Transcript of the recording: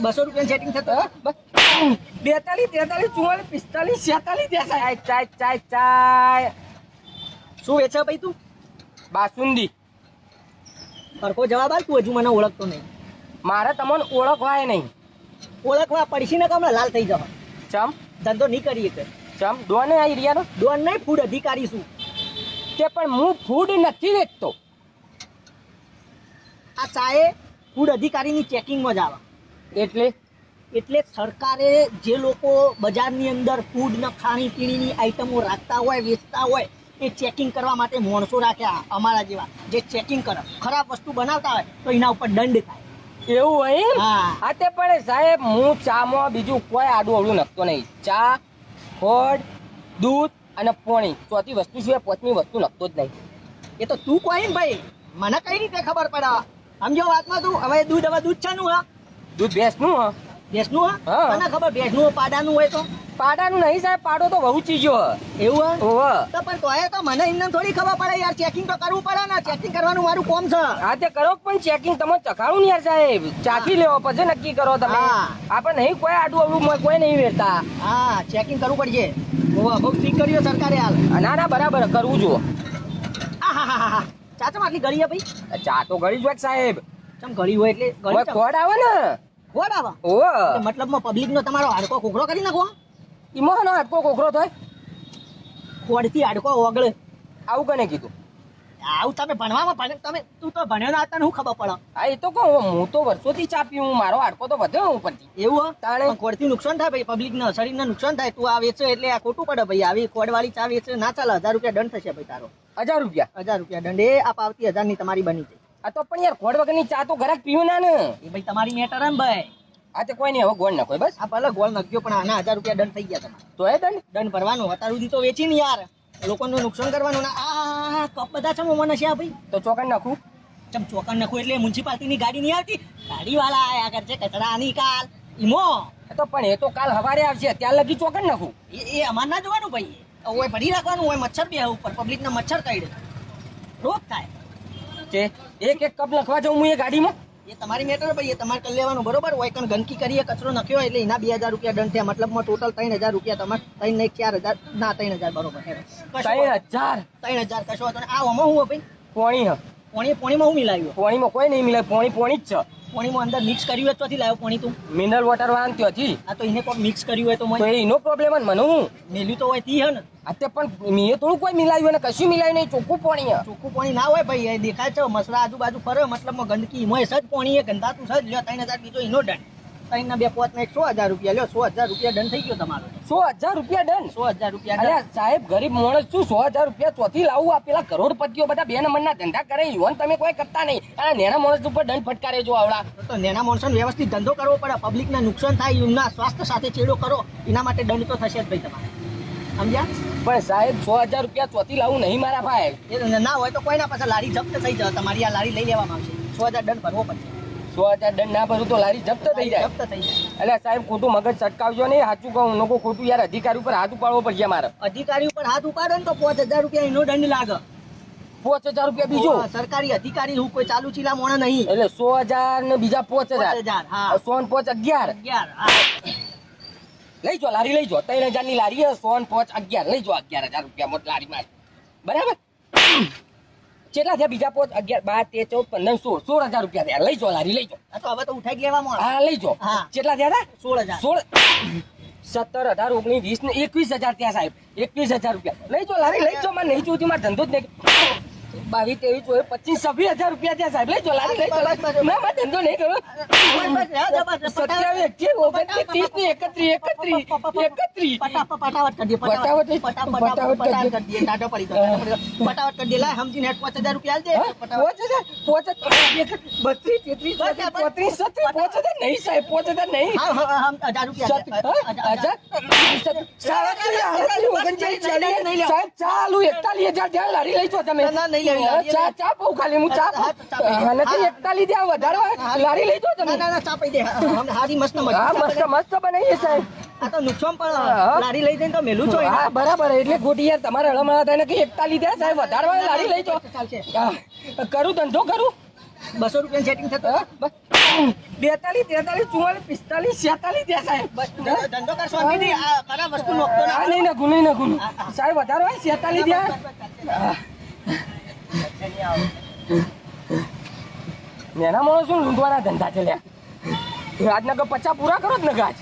બસો રૂપિયા સેટિંગ થતો? બેતાલીસ તેતાલીસ ચુમ્માલીસ પિસ્તાલીસ છેતાલીસ ત્યાં ચાય ચાય ચાય. શું વેચે ભાઈ તું? બાસુંદી. સરખો જવાબ આપ તું હજુ મને ઓળખતો નહીં. મારે તમને ઓળખવાય નહીં. ઓળખવા પડશે ને કમલા લાલ થઈ જવા? ચમ? ધંધો નહીં કરી કે. ચમ? ડોને આ એરિયાનો? ડોન નહીં ફૂડ અધિકારી શું તે પણ હું ફૂડ નથી વેચતો. આ ચાએ ફૂડ અધિકારીની ચેકિંગમાં જ આવે. એટલે? એટલે સરકારે જે લોકો બજારની અંદર ફૂડના ખાણીપીણીની આઈટમો રાખતા હોય વેચતા હોય એ ચેકિંગ કરવા માટે માણસો રાખ્યા અમારા જેવા. જે ચેકિંગ કરે ખરાબ વસ્તુ બનાવતા હોય તો એના ઉપર દંડ થાય. એવું હોય હા. તે પણ સાહેબ હું ચામાં બીજું કોઈ આડું અવળું નખતો નહીં. ચા ફળ દૂધ અને પોણી ચોથી વસ્તુ સિવાય પાંચમી વસ્તુ નખતો જ નહીં. એ તો તું કોઈ ભાઈ? મને કઈ રીતે ખબર પડે? સમજો વાતમાં તું? હવે દૂધ હવે દૂધ છે નું હા? દૂધ ભેંસનું હા. ભેંસનું હા? હા. મને ખબર ભેંસનું પાડાનું હોય તો? પાડાનું નહીં સાહેબ પાડો તો બહુ ચીજો એવું હા? તો પણ તોય તો મને એમને થોડી ખબર પડે યાર ચેકિંગ તો કરવું પડે ને ચેકિંગ કરવાનું મારું કોમ છે. હા તે કરો પણ ચેકિંગ તમે ચખાડું ને યાર સાહેબ. ચાખી લેવો પછી નક્કી કરો તમે. હા. આપણે નહીં કોઈ આડું અવડું કોઈ નહીં વેરતા. હા ચેકિંગ કરવું પડશે. ઓવા બહુ ઠીક કર્યો સરકારે હાલ. ના ના બરાબર કરવું જુઓ. આહાહાહા. ચાચા આટલી ગળી ભાઈ? ચા તો ગળી જ હોય સાહેબ. ચમ ગળી હોય એટલે ગળી ખોડ આવે ને. ખોડ આવા. ઓવ મતલબમાં પબ્લિક નો તમારો હાડકો કોકરો કરી નાખો ઈમો નો હાડકો કોકરો થાય? ખોડથી હાડકો ઓગળે. આવું કને કીધું? આવું તમે ભણવામાં ભણે તમે તું તો ભણ્યો ના હું ખબર પડે. હા એ તો કહું હું તો વર્ષોથી ચા પીવું મારો હાડકો તો વધ્યો હું એવું? તાણે. ખોડથી નુકસાન થાય ભાઈ પબ્લિક ને શરીર ને નુકસાન થાય. તું આ વેચો એટલે આ ખોટું પડે ભાઈ. આવી ખોડ વાળી ચા વેચે ના ચાલે હજાર રૂપિયા દંડ થશે ભાઈ તારો. હજાર રૂપિયા? હજાર રૂપિયા દંડ. એ આ પાવતી હજારની તમારી બની છે આ તો પણ યાર ખોડ વગરની ચા તો ઘરે પીવું ના ને. એ ભાઈ તમારી મેટર ને ભાઈ. આ તો કોઈ નહીં હવે ગોળ નાખો બસ. આ ભલે ગોળ નખ્યો પણ આના હજાર રૂપિયા દંડ થઈ ગયા તમારે. તો એ દંડ દંડ ભરવાનો અત્યાર સુધી તો વેચી ને યાર. લોકોનું નુકસાન કરવાનું ના આ કપ બધા છે મને છે આ ભાઈ. તો ચોકન નાખું. ચમ ચોકન નાખું એટલે મ્યુનિસિપાલિટી ની ગાડી નહીં આવતી? ગાડી વાળા આયા કરશે કચરા નિકાલ ઈમો. એ તો પણ એ તો કાલ હવારે આવશે ત્યાં લગી ચોકન નાખું. એ અમાર ના જોવાનું ભાઈ. ઓય ભરી રાખવાનું હોય મચ્છર બે ઉપર પબ્લિક ના મચ્છર કાઢે. રોગ થાય. કે એક એક કપ લખવા જાઉં હું એ ગાડીમાં? એ તમારી મેટર ભાઈ એ તમારે કરી લેવાનું બરોબર? હોય કણ ગંદકી કરીએ કચરો નાખ્યો હોય એટલે એના બે હજાર રૂપિયા દંડ થયા. મતલબમાં ટોટલ ત્રણ હજાર રૂપિયા તમારે ત્રણ ને ચાર હજાર ના ત્રણ હજાર બરોબર. ત્રણ હજાર. ત્રણ હજાર કશો હતો. આ હું ભાઈ? કોણી હ. પોણી પોણીમાં હું મિલાવ્યો? પોણીમાં કોઈ નહીં મિલે પોણી પોણી જ છે. પોણીમાં અંદર મિક્સ કર્યું હોય ત્યાંથી લાવ્યો પોણી તું. મિનરલ વોટર વાળા ત્યાંથી આ તો એને કોઈ મિક્સ કર્યું હોય તો મને એનો પ્રોબ્લેમ જ મને હું. મેલ્યું તો હોય તી હે ને. અત્યારે પણ મેં થોડું કોઈ મિલાવ્યું ને કશું મિલાવ્યું નહીં ચોખ્ખું પોણી ચોખ્ખું પાણી ના હોય ભાઈ એ દેખાય છે મસરા આજુબાજુ ફરે મતલબમાં ગંદકી એમાં સજ પાણી એ ગંધાતું સજ લ્યો ત્રણ હજાર બીજો એનો દંડ ત્રણ બે પોત ને એક સો હજાર રૂપિયા. લ્યો સો હજાર રૂપિયા દંડ થઈ ગયો તમારો. સો હજાર રૂપિયા ડન સો હજાર રૂપિયા અરે સાહેબ ગરીબ માણસ છું સો હજાર રૂપિયા ચોથી લાવું આ પેલા કરોડપતિઓ બધા બે નંબરના ધંધા કરે યોન તમે કોઈ કરતા નહીં. અને નેના માણસ ઉપર દંડ ફટકારે જો આવડા. તો નેના માણસોને વ્યવસ્થિત ધંધો કરવો પડે પબ્લિકને નુકસાન થાય એમના સ્વાસ્થ્ય સાથે છેડો કરો એના માટે દંડ તો થશે જ ભાઈ તમારે. સમજ્યા? પણ સાહેબ સો હજાર રૂપિયા ચોથી લાવું નહીં મારા ભાઈ. એ ના હોય તો કોઈના પાસે લારી જપ્ત થઈ જાય તમારી આ લારી લઈ લેવામાં આવશે. સો હજાર દંડ ભરવો પડશે. સો હજાર દંડ ના ભરું તો લારી જપ્ત થઈ જાય. જપ્ત થઈ જાય. એટલે સાહેબ ખોટું મગજ સટકાવજો નહીં. સાચું કહું લોકો ખોટું યાર અધિકારી ઉપર હાથ ઉપાડવો પડશે મારે અધિકારી ઉપર હાથ ઉપાડે ને તો પાંચ હજાર રૂપિયા એનો દંડ લાગે. પાંચ હજાર રૂપિયા બીજો? સરકારી અધિકારી હું કોઈ ચાલુ ચીલા મોણા નહીં. એટલે સો હજાર ને બીજા પાંચ હજાર. સો ને પાંચ અગિયાર. અગિયાર લઈ જો લારી લઈ જો ત્રણ હજારની લારી સો ને પાંચ અગિયાર. લઈ જો અગિયાર હજાર રૂપિયા મોટ લારી માં બરાબર? કેટલા થયા બીજા પોત અગિયાર બાર તેર ચૌદ પંદર સોળ સોળ હજાર રૂપિયા થયા. લઈ જો લારી લઈ જો. તો હવે તો ઉઠાઈ લેવામાં હા લઈ જો. કેટલા થયા હતા? સોળ હજાર. સોળ. સત્તર અઢાર ઓગણીસ વીસ ને એકવીસ હજાર ત્યાં સાહેબ. એકવીસ હજાર રૂપિયા. લઈ જો લારી લઈ જો મારે નહીં જોતી મારે ધંધો જ નહીં. બાવીસ ત્રેવીસ ચોવીસ પચીસ છવ્વીસ હજાર રૂપિયા ત્યાં સાહેબ લઈ ચોલા લઈ ના મારે ધંધો નહીં કર્યો સત્યાવીસ અઠ્યાવીસ ઓગણત્રીસ ત્રીસ ને એકત્રીસ એકત્રીસ એકત્રીસ પટાવટ કરી દે પટાવટ? પટાવટ પટાવટ કરી દે ટાટો પડી પટાવટ કરી દે લાય સમજીને પાંચ હજાર રૂપિયા દે પાંચ હજાર? પાંચ બત્રીસ, તેત્રીસ, ચોત્રીસ, ચોત્રીસ, પાંચ હજાર નહીં સાહેબ, પાંચ હજાર નહીં. રૂપિયા? હજાર, હજાર. હજાર? ઓગણચાલીસ, ચાલીસ. સાહેબ, ચાલુ એકતાલીસ હજાર ત્યાં લારી લઈ છો તમે ના, ના, લઈ લેવી. ચા ચા પો ખાલી હું ચા અને તો એકતા લીધી આ વધારે લારી લઈ દો તમે. ના ના ચા પી દે. હારી મસ્ત મસ્ત બનાવીએ સાહેબ નુકસાન પણ લારી લઈ જઈને મેલું છો હા બરાબર એટલે ગોટી યાર તમારે હળમળા થાય ને કે એકતા લીધા સાહેબ વધારે લારી લઈ જો કરું ધંધો કરું. બસો રૂપિયા સેટિંગ બેતાલીસ તેતાલીસ ચુમ્માલીસ પિસ્તાલીસ છેતાલીસ ત્યાં સાહેબ. ધંધો નહીં આ કરા નખું. સાહેબ વધારો હોય છેતાલીસ ત્યાં નેના માણસો લૂંટવાના ધંધા છે લ્યા. આજના પચાસ પૂરા કરો જ ને આજ